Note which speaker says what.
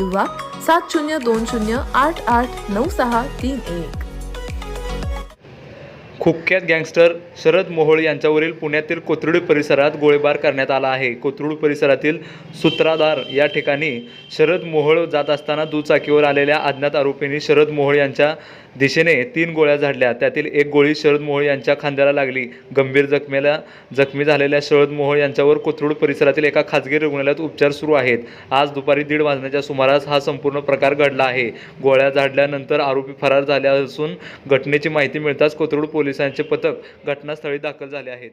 Speaker 1: किंवा सात शून्य दोन शून्य आठ आठ नऊ सहा तीन एक.
Speaker 2: कुख्यात गँगस्टर शरद मोहोळ यांच्यावरील पुण्यातील कोथरूड परिसरात गोळीबार करण्यात आला आहे. कोथरूड परिसरातील सूत्राधार या ठिकाणी शरद मोहोळ जात असताना दुचाकीवर आलेल्या अज्ञात आरोपींनी शरद मोहोळ यांच्या दिशेने तीन गोळ्या झाडल्या. त्यातील एक गोळी शरद मोहोळ यांच्या खांद्याला लागली. गंभीर जखमेला जखमी झालेल्या शरद मोहोळ यांच्यावर कोथरूड परिसरातील एका खाजगी रुग्णालयात उपचार सुरू आहेत. आज दुपारी दीड वाजण्याच्या सुमारास हा संपूर्ण प्रकार घडला आहे. गोळ्या झाडल्यानंतर आरोपी फरार झाले असून घटनेची माहिती मिळताच कोथरूड पोलिसांचे पथक घटनास्थळी दाखल झाले आहेत.